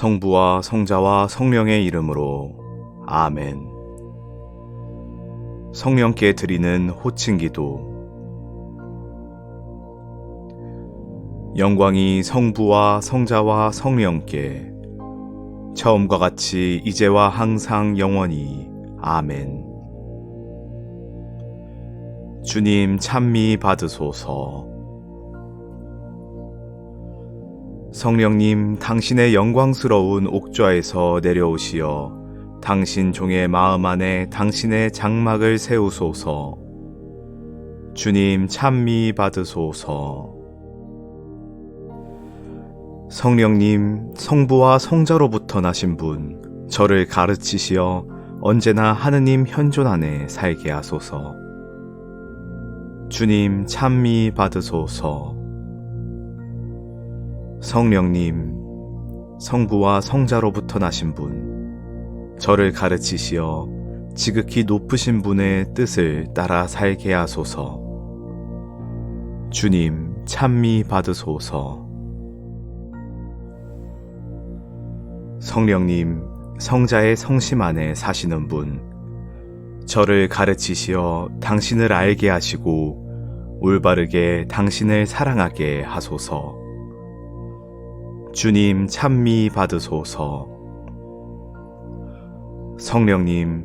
성부와 성자와 성령의 이름으로 아멘. 성령께 드리는 호칭기도 영광이 성부와 성자와 성령께 처음과 같이 이제와 항상 영원히 아멘. 주님 찬미 받으소서. 성령님, 당신의 영광스러운 옥좌에서 내려오시어 당신 종의 마음 안에 당신의 장막을 세우소서. 주님 찬미 받으소서. 성령님, 성부와 성자로부터 나신 분, 저를 가르치시어 언제나 하느님 현존 안에 살게 하소서. 주님 찬미 받으소서. 성령님, 성부와 성자로부터 나신 분, 저를 가르치시어 지극히 높으신 분의 뜻을 따라 살게 하소서. 주님 찬미 받으소서. 성령님, 성자의 성심 안에 사시는 분, 저를 가르치시어 당신을 알게 하시고 올바르게 당신을 사랑하게 하소서. 주님 찬미 받으소서. 성령님,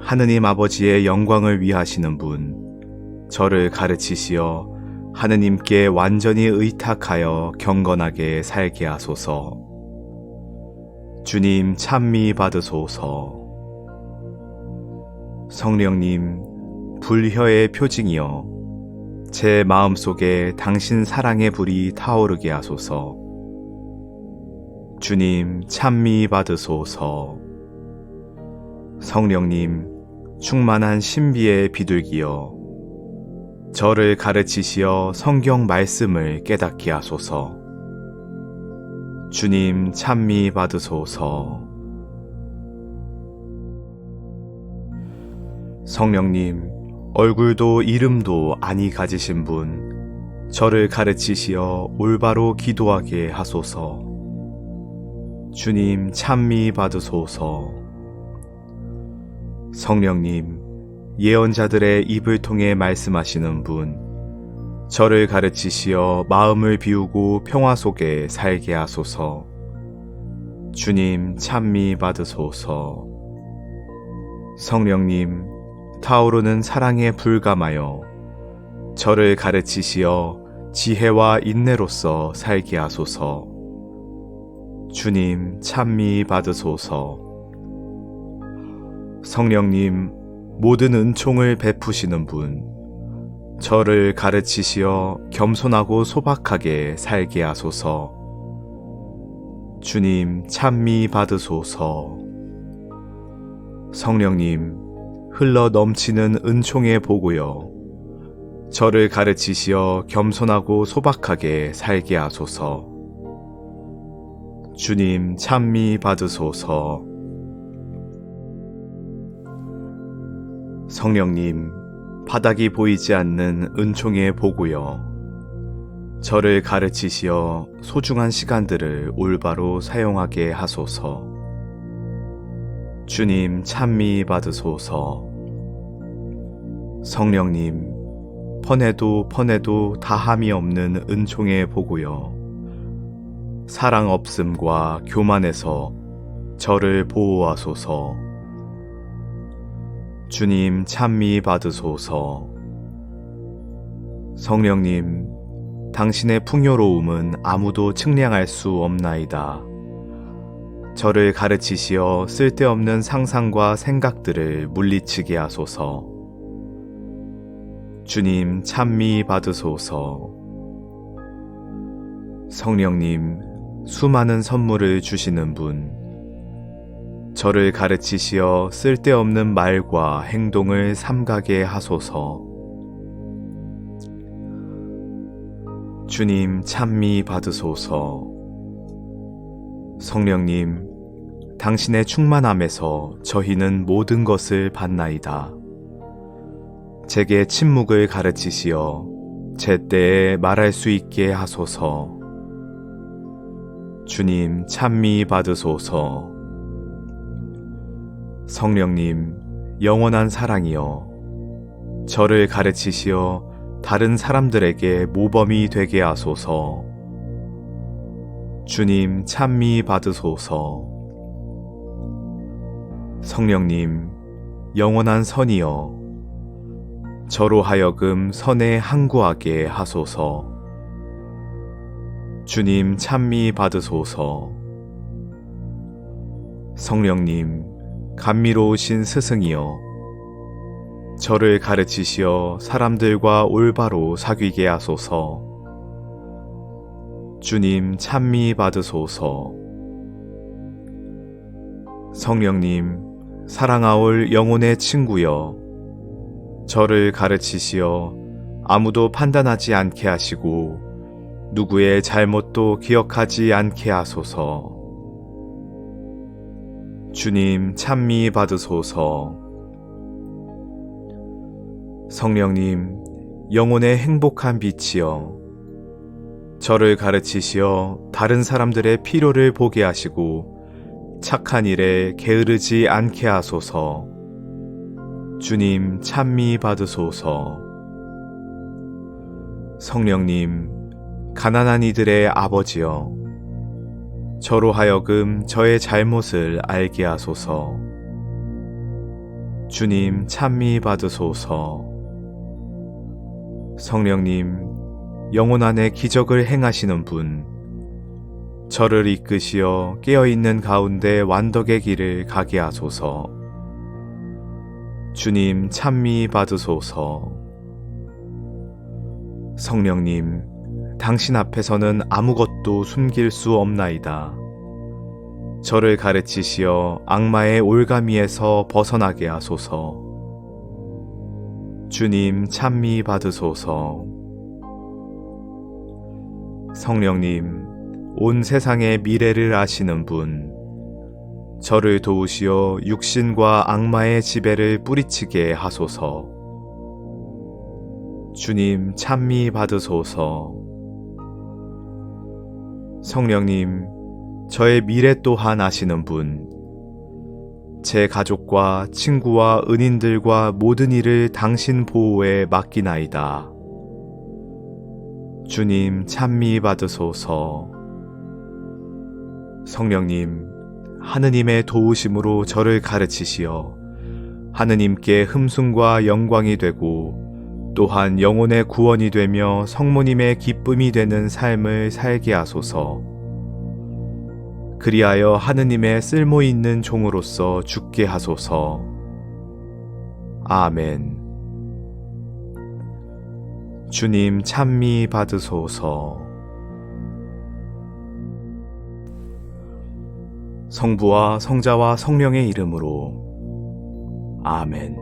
하느님 아버지의 영광을 위하시는 분, 저를 가르치시어 하느님께 완전히 의탁하여 경건하게 살게 하소서. 주님 찬미 받으소서. 성령님, 불혀의 표징이여, 제 마음속에 당신 사랑의 불이 타오르게 하소서. 주님 찬미 받으소서. 성령님, 충만한 신비의 비둘기여, 저를 가르치시어 성경 말씀을 깨닫게 하소서. 주님 찬미 받으소서. 성령님, 얼굴도 이름도 아니 가지신 분, 저를 가르치시어 올바로 기도하게 하소서. 주님 찬미 받으소서. 성령님, 예언자들의 입을 통해 말씀하시는 분, 저를 가르치시어 마음을 비우고 평화 속에 살게 하소서. 주님 찬미 받으소서. 성령님, 타오르는 사랑에 불감하여 저를 가르치시어 지혜와 인내로서 살게 하소서. 주님 찬미 받으소서. 성령님, 모든 은총을 베푸시는 분, 저를 가르치시어 겸손하고 소박하게 살게 하소서. 주님 찬미 받으소서. 성령님, 흘러 넘치는 은총의 보고여, 저를 가르치시어 겸손하고 소박하게 살게 하소서. 주님 찬미 받으소서. 성령님, 바닥이 보이지 않는 은총의 보고여, 저를 가르치시어 소중한 시간들을 올바로 사용하게 하소서. 주님 찬미 받으소서. 성령님, 퍼내도 퍼내도 다함이 없는 은총의 보고여, 사랑 없음과 교만에서 저를 보호하소서. 주님 찬미 받으소서. 성령님, 당신의 풍요로움은 아무도 측량할 수 없나이다. 저를 가르치시어 쓸데없는 상상과 생각들을 물리치게 하소서. 주님 찬미 받으소서. 성령님, 수많은 선물을 주시는 분, 저를 가르치시어 쓸데없는 말과 행동을 삼가게 하소서. 주님 찬미 받으소서. 성령님, 당신의 충만함에서 저희는 모든 것을 받나이다. 제게 침묵을 가르치시어 제때에 말할 수 있게 하소서. 주님 찬미 받으소서. 성령님 영원한 사랑이여 저를 가르치시어 다른 사람들에게 모범이 되게 하소서. 주님 찬미 받으소서. 성령님 영원한 선이여 저로 하여금 선에 항구하게 하소서. 주님 찬미 받으소서. 성령님 감미로우신 스승이여 저를 가르치시어 사람들과 올바로 사귀게 하소서. 주님 찬미 받으소서. 성령님 사랑하올 영혼의 친구여 저를 가르치시어 아무도 판단하지 않게 하시고 누구의 잘못도 기억하지 않게 하소서. 주님 찬미 받으소서. 성령님 영혼의 행복한 빛이여 저를 가르치시어 다른 사람들의 필요를 보게 하시고 착한 일에 게으르지 않게 하소서. 주님 찬미 받으소서. 성령님 가난한 이들의 아버지여 저로 하여금 저의 잘못을 알게 하소서. 주님 찬미 받으소서. 성령님 영혼 안에 기적을 행하시는 분 저를 이끄시어 깨어있는 가운데 완덕의 길을 가게 하소서. 주님 찬미 받으소서. 성령님, 당신 앞에서는 아무것도 숨길 수 없나이다. 저를 가르치시어 악마의 올가미에서 벗어나게 하소서. 주님 찬미 받으소서. 성령님, 온 세상의 미래를 아시는 분, 저를 도우시어 육신과 악마의 지배를 뿌리치게 하소서. 주님 찬미 받으소서. 성령님, 저의 미래 또한 아시는 분, 제 가족과 친구와 은인들과 모든 일을 당신 보호에 맡기나이다. 주님 찬미 받으소서. 성령님, 하느님의 도우심으로 저를 가르치시어 하느님께 흠숭과 영광이 되고 또한 영혼의 구원이 되며 성모님의 기쁨이 되는 삶을 살게 하소서. 그리하여 하느님의 쓸모 있는 종으로서 죽게 하소서. 아멘. 주님 찬미 받으소서. 성부와 성자와 성령의 이름으로 아멘.